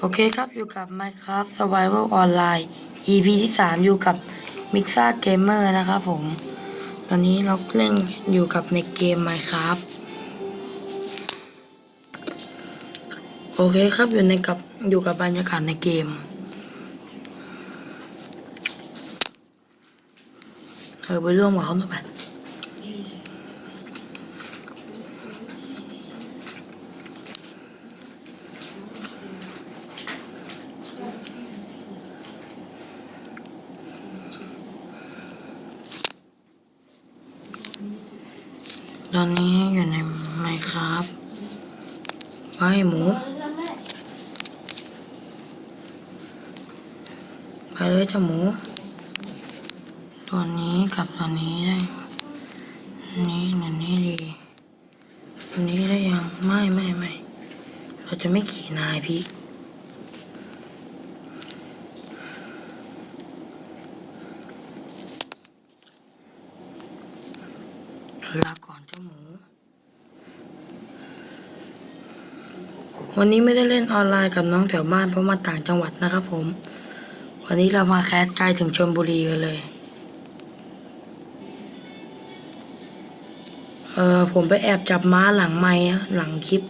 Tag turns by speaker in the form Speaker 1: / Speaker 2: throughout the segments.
Speaker 1: โอเคครับอยู่กับ Minecraft Survival Online EP ที่ 3 อยู่กับ Mixa Gamer นะครับผม ตอนนี้เราเล่นอยู่กับในเกม Minecraft โอเคครับอยู่ในกับอยู่กับบรรยากาศในเกม เออไปร่วมกับเขาหน่อยไป ตอนนี้อยู่ใน Minecraft ไปหมู ไปเลยเจ้าหมู ตัวนี้กับตัวนี้ได้ นี้หนึ่งนี้ดีอันนี้ได้ยัง ไม่ไม่ไม่ เราจะไม่ขี่นายพี่ ลาก่อนเจ้าหมู วันนี้ไม่ได้เล่นออนไลน์กับน้องแถวบ้านเพราะมาต่างจังหวัดนะครับผม วันนี้เรามาแคสไกลถึงชลบุรีกันเลย เออผมไปแอบจับม้าหลังไม้หลังคลิป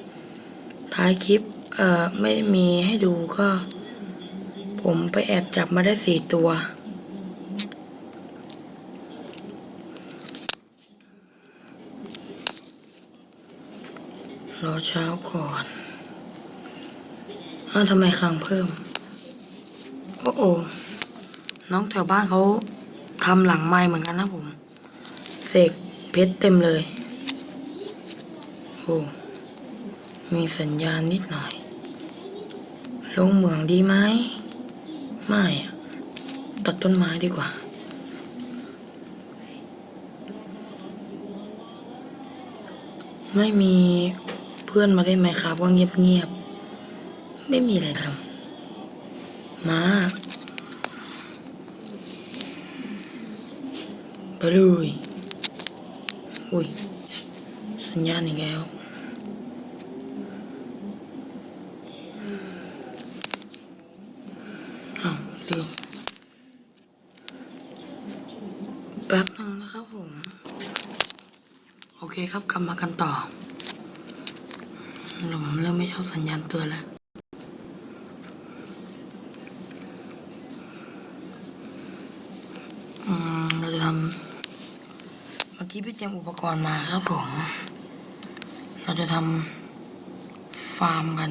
Speaker 1: ท้ายคลิป เออไม่มีให้ดูก็ ผมไปแอบจับมาได้สี่ตัวรอเช้าก่อน อ้าวทำไมคลังเพิ่ม โอ้โอน้องแถวบ้านเขาทำหลังไม้เหมือนกันนะผม เสกเพชรเต็มเลย โอ้ มีสัญญาณนิดหน่อย ลงเหมืองดีไหม ไม่ตัดต้นไม้ดีกว่าไม่มีเพื่อนมาได้ไหมครับว่าเงียบๆ ไม่มีอะไรทำมาไปเลยอุ้ย สัญญาณอีกแล้วอ้าวลืมแป๊บนึงนะครับผม โอเคครับกลับมากันต่อผมเริ่มไม่ชอบสัญญาณเตือนแล้ว อืมเราจะท พี่เตรียมอุปกรณ์มาครับผม เราจะทำฟาร์มกัน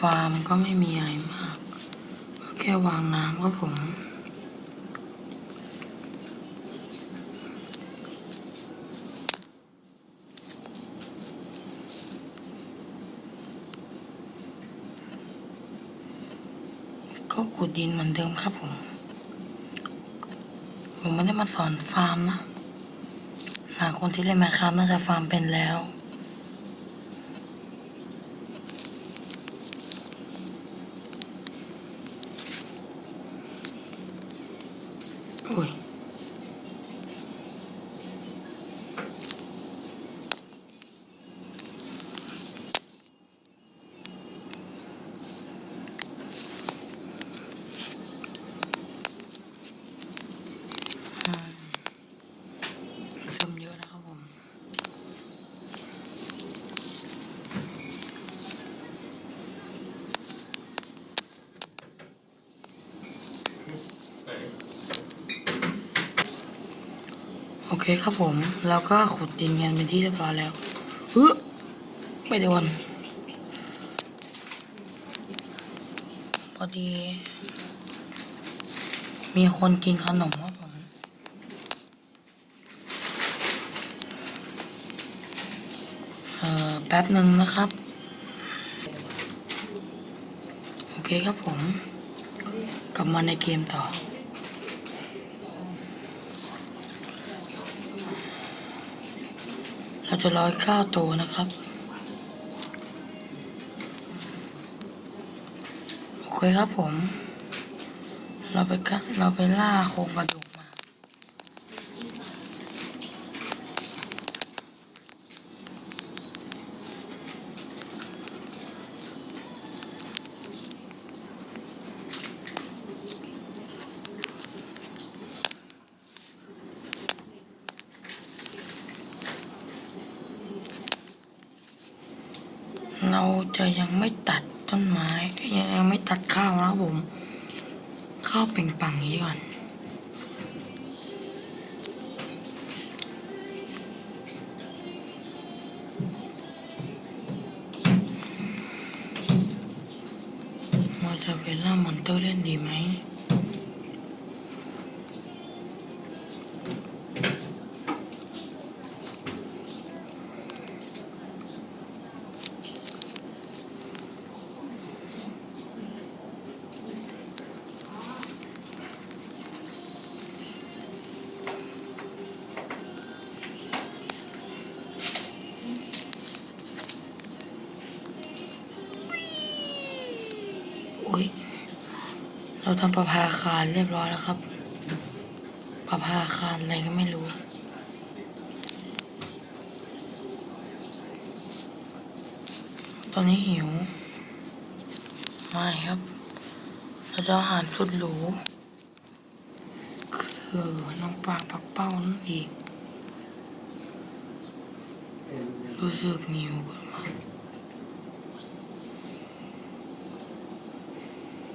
Speaker 1: ฟาร์มก็ไม่มีอะไรมากก็แค่วางน้ำครับผม ก็ขุดดินเหมือนเดิมครับผม ผมไม่ได้มาสอนฟาร์มนะหลายคนที่เล่นมาครับน่าจะฟาร์มเป็นแล้ว โอ้ย อืมเริ่มเยอะแล้วครับผม โอเคครับผม แล้วก็ขุดดินกันเป็นที่เรียบร้อยแล้วเฮ้ยไม่โดนพอดี มีคนกินขนมครับผมเอ่อแป๊บหนึ่งนะครับ โอเคครับผม กลับมาในเกมต่อ เรา จะร้อยข้าวโตวนะครับ โอเคครับผม เราไปกะเราไปล่าโครงกระดูกมา เราจะยังไม่ตัดต้นไม้ยังไม่ตัดข้าวนะผมข้าวเปล่งปังอย่างนี้ก่อนเราจะไปล่ามอนเตอร์เล่นดีไหม อุ้ย เราทำประภาคารเรียบร้อยแล้วครับ ประภาคารอะไรก็ไม่รู้ ตอนนี้หิว ไม่ครับ เราจะอาหารสุดหรู คือน้องปลาปักเป้านั่นเองรู้สึกหิวขึ้นมา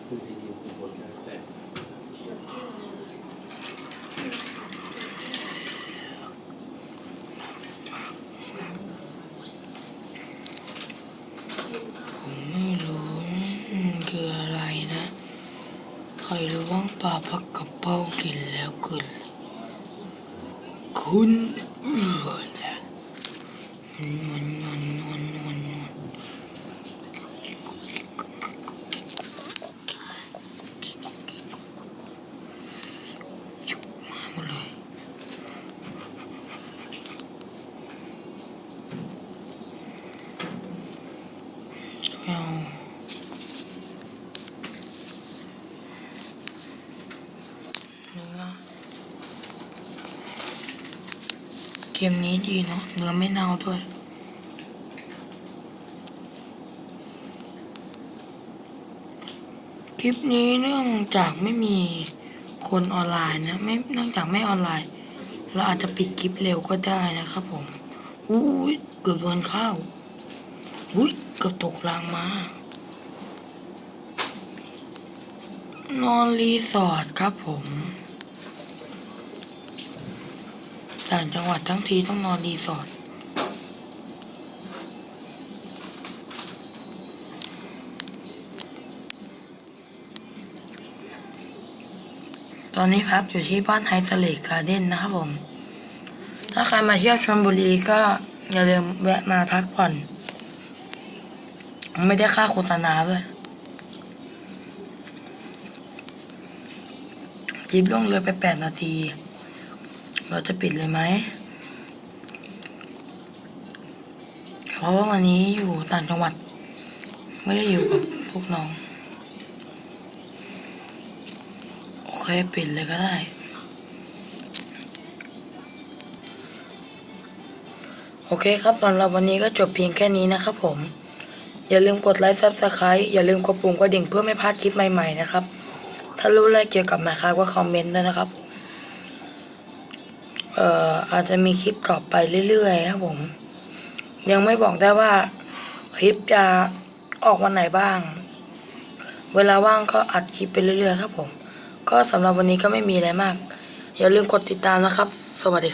Speaker 2: คือจริงๆคือบทนะแต่
Speaker 1: ผมไม่รู้อืมคืออะไรนะ ใคร รู้บ้างปลาปักกระเป้ากินแล้วเกินคุณเอือแหละนวลนวลนวลนวลนวลมาหมดเลยไม่เอา เนื้อ เกมนี้ดีเนาะเนื้อไม่เน่าด้วยคลิปนี้เนื่องจากไม่มีคนออนไลน์นะไม่เนื่องจากไม่ออนไลน์ เราอาจจะปิดคลิปเร็วก็ได้นะครับผมอุ้ยเกือบโดนข้าวอุ้ยเกือบตกรางมานอนรีสอร์ทครับผม ต่างจังหวัดทั้งทีต้องนอนรีสอร์ทตอนนี้พักอยู่ที่บ้านไฮสเลกการ์เด้นนะครับผม ถ้าใครมาเที่ยวชลบุรีก็อย่าลืมแวะมาพักผ่อน ไม่ได้ค่าโฆษณาด้วยจิบล่วงเลยไปแปดนาที เราจะปิดเลยไหม เพราะว่าวันนี้อยู่ต่างจังหวัด ไม่ได้อยู่กับพวกน้อง โอเคปิดเลยก็ได้ โอเคครับสำหรับวันนี้ก็จบเพียงแค่นี้นะครับผม อย่าลืมกดไลค์ซับสไครต์อย่าลืมกดปุ่มกระดิ่งเพื่อไม่พลาดคลิปใหม่ๆนะครับ ถ้ารู้อะไรเกี่ยวกับมาครับก็คอมเมนต์ด้วยนะครับ เอ่ออาจจะมีคลิปต่อไปเรื่อยๆครับผม ยังไม่บอกได้ว่า คลิปจะออกวันไหนบ้าง เวลาว่างก็อัดคลิปไปเรื่อยๆครับผม ก็สำหรับวันนี้ก็ไม่มีอะไรมาก อย่าลืมกดติดตามนะครับ สวัสดีครับ